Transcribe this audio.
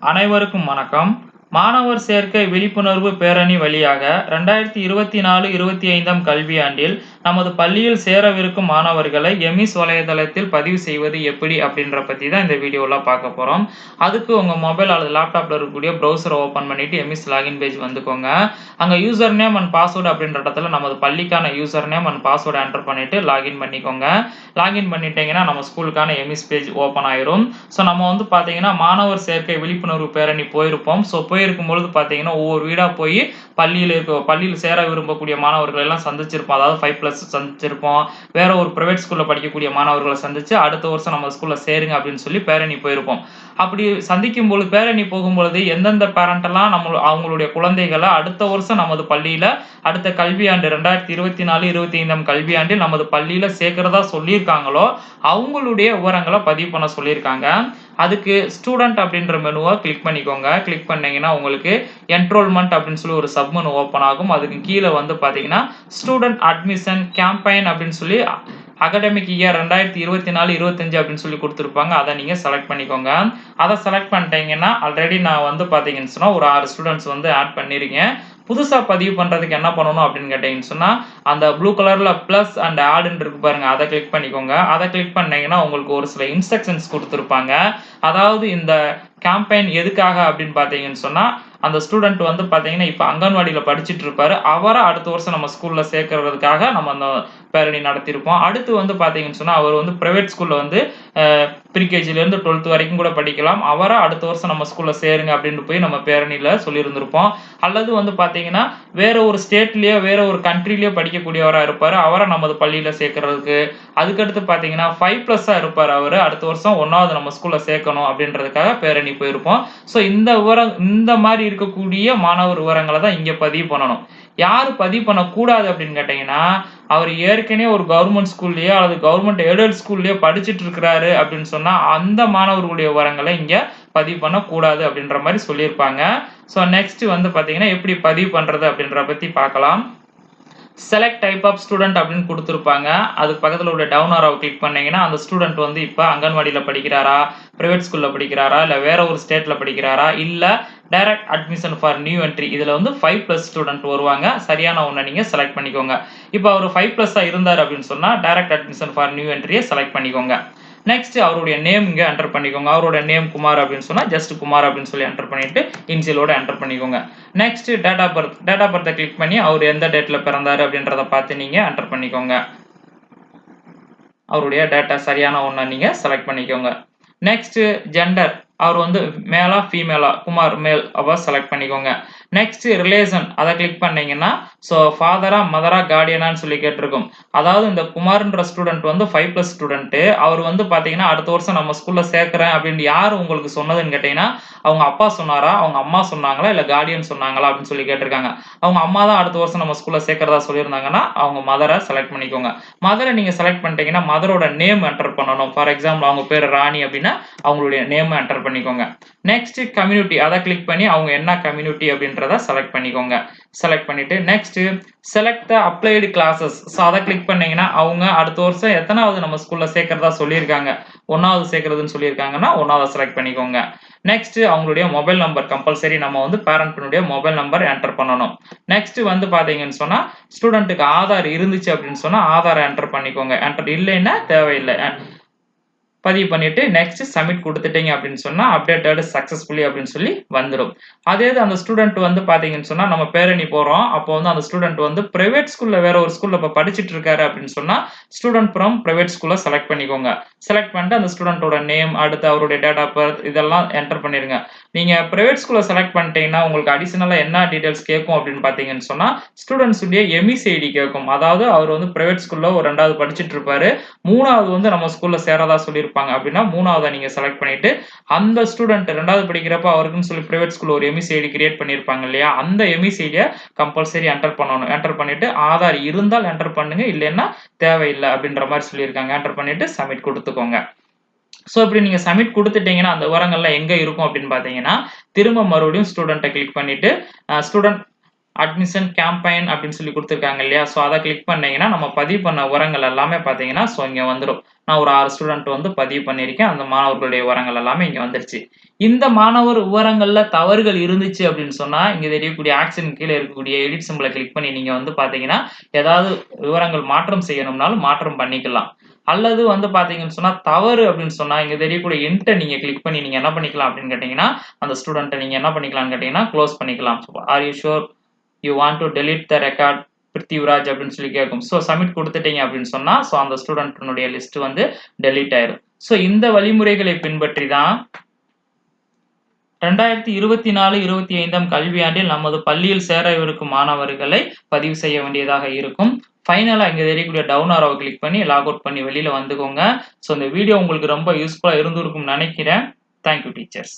அனைவருக்கும் வணக்கம். மாணவர் சேர்க்கை விழிப்புணர்வு பேரணி வழியாக ரெண்டாயிரத்தி இருபத்தி நாலு இருபத்தி ஐந்தாம் கல்வியாண்டில் நமது பள்ளியில் சேரவிருக்கும் மாணவர்களை எமிஸ் வலைதளத்தில் பதிவு செய்வது எப்படி அப்படின்ற பற்றி தான் இந்த வீடியோவில் பார்க்க போகிறோம் அதுக்கு உங்கள் மொபைல் அல்லது லேப்டாப்பில் இருக்கக்கூடிய ப்ரௌசரை ஓப்பன் பண்ணிவிட்டு எமிஸ் லாகின் பேஜ் வந்துக்கோங்க. அங்கே யூசர் நேம் அண்ட் பாஸ்வேர்டு அப்படின்ற இடத்துல நமது பள்ளிக்கான user name and password enter பண்ணிவிட்டு லாகின் பண்ணிக்கோங்க. லாகின் பண்ணிட்டீங்கன்னா நம்ம ஸ்கூலுக்கான எமிஸ் பேஜ் ஓப்பன் ஆயிரும். ஸோ நம்ம வந்து பார்த்தீங்கன்னா மாணவர் சேர்க்கை விழிப்புணர்வு பேரணி போயிருப்போம். ஸோ போயிருக்கும் பொழுது பார்த்தீங்கன்னா ஒவ்வொரு வீடாக போய் பள்ளியில் இருக்க பள்ளியில் சேர விரும்பக்கூடிய மாணவர்கள் எல்லாம் சந்திச்சிருப்போம். அதாவது ஃபைவ் ப்ளஸ் சந்திச்சிருப்போம். வேற ஒரு ப்ரைவேட் ஸ்கூலில் படிக்கக்கூடிய மாணவர்களை சந்திச்சு அடுத்த வருஷம் நம்ம ஸ்கூலில் சேருங்க அப்படின்னு சொல்லி பேரணி போயிருப்போம். அப்படி சந்திக்கும் பொழுது பேரணி போகும்பொழுது எந்தெந்த பேரண்டெல்லாம் நம்ம அவங்களுடைய குழந்தைகளை அடுத்த வருஷம் நமது பள்ளியில் அடுத்த கல்வியாண்டு ரெண்டாயிரத்தி இருபத்தி நாலு இருபத்தி ஐந்தாம் கல்வியாண்டில் நமது பள்ளியில் சேர்க்கிறதா சொல்லியிருக்காங்களோ அவங்களுடைய விவரங்களை பதிவு பண்ண சொல்லியிருக்காங்க. அதுக்கு ஸ்டூடெண்ட் அப்படின்ற மெனுவை கிளிக் பண்ணிக்கோங்க. கிளிக் பண்ணீங்கன்னா உங்களுக்கு என்ரோல்மெண்ட் அப்படின்னு சொல்லி ஒரு சப் மெனு ஓப்பன் ஆகும். அதுக்கு கீழே வந்து பார்த்தீங்கன்னா ஸ்டூடெண்ட் அட்மிஷன் கேம்பெயின் அப்படின்னு சொல்லி அகடமிக் இயர் ரெண்டாயிரத்தி இருபத்தி நாலு இருபத்தஞ்சு அப்படின்னு சொல்லி கொடுத்துருப்பாங்க. அதை நீங்கள் செலக்ட் பண்ணிக்கோங்க. அதை செலக்ட் பண்ணிட்டீங்கன்னா ஆல்ரெடி நான் வந்து பார்த்தீங்கன்னு சொன்னால் ஒரு ஆறு ஸ்டூடெண்ட்ஸ் வந்து ஆட் பண்ணியிருக்கேன் புதுசாக பதிவு பண்ணுறதுக்கு என்ன பண்ணணும் அப்படின்னு கேட்டிங்கன்னு சொன்னால் அந்த ப்ளூ கலரில் ப்ளஸ் அண்ட் ஆடுன்னு இருக்கு பாருங்க அதை கிளிக் பண்ணிக்கோங்க. அதை கிளிக் பண்ணீங்கன்னா உங்களுக்கு ஒரு சில இன்ஸ்ட்ரக்ஷன்ஸ் கொடுத்துருப்பாங்க. அதாவது இந்த கேம்பெயின் எதுக்காக அப்படின்னு பார்த்தீங்கன்னு சொன்னால் அந்த ஸ்டூடெண்ட் வந்து பார்த்தீங்கன்னா இப்போ அங்கன்வாடியில் படிச்சுட்டு இருப்பாரு. அவரை அடுத்த வருஷம் நம்ம ஸ்கூலில் சேர்க்கறதுக்காக நம்ம அந்த பேரணி நடத்தியிருப்போம். அடுத்து வந்து பார்த்தீங்கன்னு சொன்னால் அவர் வந்து ப்ரைவேட் ஸ்கூலில் வந்து ப்ரீகேஜிலேருந்து டுவெல்த் வரைக்கும் கூட படிக்கலாம். அவரை அடுத்த வருஷம் நம்ம ஸ்கூலில் சேருங்க அப்படின்னு போய் நம்ம பேரணியில் சொல்லியிருந்திருப்போம். அல்லது வந்து பார்த்தீங்கன்னா வேற ஒரு ஸ்டேட்லேயோ வேற ஒரு கண்ட்ரிலேயோ படிக்கக்கூடியவராக இருப்பார். அவரை நமது பள்ளியில் சேர்க்கறதுக்கு. அதுக்கடுத்து பார்த்தீங்கன்னா ஃபைவ் ப்ளஸ்ஸாக இருப்பார் அவர். அடுத்த வருஷம் ஒன்றாவது நம்ம ஸ்கூலில் சேர்க்கணும் அப்படின்றதுக்காக பேரணி போயிருப்போம். ஸோ இந்த விவரம் இந்த மாதிரி இருக்கக்கூடிய மாணவர் விவரங்களை தான் இங்கே பதிவு பண்ணணும். யார் பதிவு பண்ணக்கூடாது அப்படின்னு கேட்டிங்கன்னா அவர் ஏற்கனவே ஒரு கவர்மெண்ட் ஸ்கூல்லையோ அல்லது கவர்மெண்ட் எய்டட் ஸ்கூல்லையோ படிச்சுட்டு இருக்கிறாரு அப்படின்னு சொன்னால் அந்த மாணவர்களுடைய விவரங்களை இங்கே பதிவு பண்ணக்கூடாது அப்படின்ற மாதிரி சொல்லியிருப்பாங்க. ஸோ நெக்ஸ்ட் வந்து பார்த்தீங்கன்னா எப்படி பதிவு பண்ணுறது அப்படின்ற பற்றி பார்க்கலாம். செலக்ட் டைப் ஆஃப் ஸ்டூடெண்ட் அப்படின்னு கொடுத்துருப்பாங்க. அதுக்கு பக்கத்தில் உள்ள டவுன் ஆராவை கிளிக் பண்ணீங்கன்னா அந்த ஸ்டூடெண்ட் வந்து இப்போ அங்கன்வாடியில் படிக்கிறாரா ப்ரைவேட் ஸ்கூலில் படிக்கிறாரா இல்லை வேற ஒரு ஸ்டேட்டில் படிக்கிறாரா இல்லை direct admission for new entry இதில் வந்து ஃபைவ் ப்ளஸ் ஸ்டூடெண்ட் வருவாங்க. சரியான ஒன்றை நீங்கள் செலக்ட் பண்ணிக்கோங்க. இப்போ அவர் ஃபைவ் ப்ளஸ்ஸாக இருந்தார் அப்படின்னு சொன்னால் டைரக்ட் அட்மிஷன் ஃபார் நியூ என்ட்ரியை செலக்ட் பண்ணிக்கோங்க. நெக்ஸ்ட் அவருடைய நேம் இங்கே என்டர் பண்ணிக்கோங்க. அவரோட நேம் குமார் அப்படின்னு சொன்னால் ஜஸ்ட் குமார் அப்படின்னு சொல்லி என்டர் பண்ணிட்டு இன்சியலோட என்டர் பண்ணிக்கோங்க. நெக்ஸ்ட் டேட்டா பர்த் டேட்டா பர்த்தை கிளிக் பண்ணி அவர் எந்த டேட்டில் பிறந்தார் அப்படின்றத பார்த்து நீங்கள் என்டர் பண்ணிக்கோங்க. அவருடைய டேட்டா சரியான ஒன்றை நீங்கள் செலக்ட் பண்ணிக்கோங்க. நெக்ஸ்ட் ஜெண்டர் அவர் வந்து மேலா ஃபீமேலா குமார் மேல் அவ செலக்ட் பண்ணிக்கோங்க. நெக்ஸ்ட் ரிலேஷன் அதை கிளிக் பண்ணீங்கன்னா ஸோ ஃபாதரா மதரா கார்டியனான்னு சொல்லி கேட்டிருக்கும். அதாவது இந்த குமார்ன்ற ஸ்டூடெண்ட் வந்து ஃபைவ் ப்ளஸ் ஸ்டூடெண்ட்டு அவர் வந்து பார்த்தீங்கன்னா அடுத்த வருஷம் நம்ம ஸ்கூலில் சேர்க்குறேன் அப்படின்னு யார் உங்களுக்கு சொன்னதுன்னு கேட்டிங்கன்னா அவங்க அப்பா சொன்னாரா அவங்க அம்மா சொன்னாங்களா இல்லை கார்டியன் சொன்னாங்களா அப்படின்னு சொல்லி கேட்டிருக்காங்க. அவங்க அம்மா தான் அடுத்த வருஷம் நம்ம ஸ்கூலில் சேர்க்குறதா சொல்லியிருந்தாங்கன்னா அவங்க மதரை செலக்ட் பண்ணிக்கோங்க. மதரை நீங்கள் செலக்ட் பண்ணிட்டீங்கன்னா மதரோட நேம் என்டர் பண்ணணும். ஃபார் எக்ஸாம்பிள் அவங்க பேர் ராணி அப்படின்னா அவங்களுடைய நேம் என்டர் பண்ணிக்கோங்க. நெக்ஸ்ட் கம்யூனிட்டி அதை கிளிக் பண்ணி அவங்க என்ன கம்யூனிட்டி அப்படின்னு அப்படின்றத செலக்ட் பண்ணிக்கோங்க. செலக்ட் பண்ணிட்டு next select the applied classes so அதை கிளிக் பண்ணீங்கன்னா அவங்க அடுத்த வருஷம் எத்தனாவது நம்ம ஸ்கூல்ல சேர்க்கறதா சொல்லியிருக்காங்க. ஒன்னாவது சேர்க்கறதுன்னு சொல்லியிருக்காங்கன்னா ஒன்னாவது செலக்ட் பண்ணிக்கோங்க. நெக்ஸ்ட் அவங்களுடைய மொபைல் நம்பர் கம்பல்சரி நம்ம வந்து பேரண்ட்னுடைய மொபைல் நம்பர் என்டர் பண்ணணும். நெக்ஸ்ட் வந்து பாத்தீங்கன்னு சொன்னா ஸ்டூடெண்ட்டுக்கு ஆதார் இருந்துச்சு அப்படின்னு சொன்னா ஆதார் என்டர் பண்ணிக்கோங்க. என்டர் இல்லைன்னா தேவையில்லை. பதிவு பண்ணிட்டு நெக்ஸ்ட் சப்மிட் கொடுத்துட்டீங்க அப்படின்னு சொன்னா அப்டேட்டட் சக்சஸ்ஃபுல்லி அப்படின்னு சொல்லி வந்துடும் அதே இது அந்த ஸ்டூடெண்ட் வந்து பாத்தீங்கன்னு சொன்னா நம்ம பேரணி போறோம். அப்போ வந்து அந்த ஸ்டூடெண்ட் வந்து பிரைவேட் ஸ்கூல்ல வேற ஒரு ஸ்கூல்ல இப்போ படிச்சுட்டு இருக்காரு அப்படின்னு சொன்னா ஸ்டூடெண்ட் ஃப்ரம் பிரைவேட் ஸ்கூல்ல செலக்ட் பண்ணிக்கோங்க. செலக்ட் பண்ணிட்டு அந்த ஸ்டூடெண்டோட நேம் அடுத்து அவருடைய டேட் ஆஃப் பர்த் இதெல்லாம் என்டர் பண்ணிருங்க. நீங்க பிரைவேட் ஸ்கூல்ல செலக்ட் பண்ணிட்டீங்கன்னா உங்களுக்கு அடிஷனலா என்ன டீடைல்ஸ் கேட்கும் அப்படின்னு பாத்தீங்கன்னு சொன்னா ஸ்டூடெண்ட்ஸுடைய உடைய ஐடி கேட்கும். அதாவது அவர் வந்து பிரைவேட் ஸ்கூல்ல ஒரு ரெண்டாவது படிச்சுட்டு இருப்பாரு. மூணாவது வந்து நம்ம ஸ்கூல்ல சேரதா சொல்லியிருப்பாங்க அப்படின்னா மூணாவதா நீங்க செலக்ட் பண்ணிட்டு அந்த ஸ்டூடெண்ட் ரெண்டாவது படிக்கிறப்ப அவருக்குன்னு சொல்லி பிரைவேட் ஸ்கூல் ஒரு எம்இசி ஐடி கிரியேட் பண்ணியிருப்பாங்க இல்லையா? அந்த எம்இசி ஐடியை கம்பல்சரி என்டர் பண்ணணும். என்டர் பண்ணிட்டு ஆதார் இருந்தால் என்டர் பண்ணுங்க இல்லைன்னா தேவையில்லை அப்படின்ற மாதிரி சொல்லியிருக்காங்க. என்டர் பண்ணிட்டு சப்மிட் கொடுத்துக்கோங்க. ஸோ இப்படி நீங்கள் சப்மிட் கொடுத்துட்டீங்கன்னா அந்த விவரங்கள்லாம் எங்கே இருக்கும் அப்படின்னு பார்த்தீங்கன்னா திரும்ப மறுபடியும் ஸ்டூடெண்ட்டை கிளிக் பண்ணிட்டு ஸ்டூடெண்ட் அட்மிஷன் கேம்பெயின் அப்படின்னு சொல்லி கொடுத்துருக்காங்க இல்லையா? ஸோ அதை கிளிக் பண்ணீங்கன்னா நம்ம பதிவு பண்ண உரங்கள் எல்லாமே பார்த்தீங்கன்னா ஸோ இங்கே வந்துடும் நான் ஒரு ஆறு ஸ்டூடெண்ட் வந்து பதிவு பண்ணியிருக்கேன். அந்த மாணவர்களுடைய உரங்கள் எல்லாமே இங்கே வந்துருச்சு. இந்த மாணவர் விவரங்களில் தவறுகள் இருந்துச்சு அப்படின்னு சொன்னால் இங்கே தெரியக்கூடிய ஆக்ஷன் கீழே இருக்கக்கூடிய எடிட் சிம்பிளை கிளிக் பண்ணி நீங்கள் வந்து பார்த்தீங்கன்னா ஏதாவது விவரங்கள் மாற்றம் செய்யணும்னாலும் மாற்றம் பண்ணிக்கலாம். அல்லது வந்து பார்த்தீங்கன்னு சொன்னால் தவறு அப்படின்னு சொன்னால் இங்கே தெரியக்கூடிய என்ட்டை நீங்கள் கிளிக் பண்ணி நீங்கள் என்ன பண்ணிக்கலாம் அப்படின்னு கேட்டிங்கன்னா அந்த ஸ்டூடெண்ட்டை நீங்கள் என்ன பண்ணிக்கலாம்னு கேட்டிங்கன்னா க்ளோஸ் பண்ணிக்கலாம். Are you sure you want to delete the record Prithviraj அப்படின்னு சொல்லி கேட்கும் ஸோ சப்மிட் கொடுத்துட்டீங்க அப்படின்னு சொன்னால் ஸோ அந்த ஸ்டூடெண்ட்னுடைய லிஸ்ட் வந்து டெலிட் ஆயிரும். ஸோ இந்த வழிமுறைகளை பின்பற்றி தான் ரெண்டாயிரத்தி இருபத்தி நாலு இருபத்தி ஐந்தாம் கல்வியாண்டில் நமது பள்ளியில் சேரவிருக்கும் மாணவர்களை பதிவு செய்ய வேண்டியதாக இருக்கும். ஃபைனலாக இங்கே தெரியக்கூடிய டவுன் ஆரோவை கிளிக் பண்ணி லாக் அவுட் பண்ணி வெளியில் வந்துக்கோங்க. ஸோ இந்த வீடியோ உங்களுக்கு ரொம்ப யூஸ்ஃபுல்லாக இருந்திருக்கும்னு நினைக்கிறேன். Thank you teachers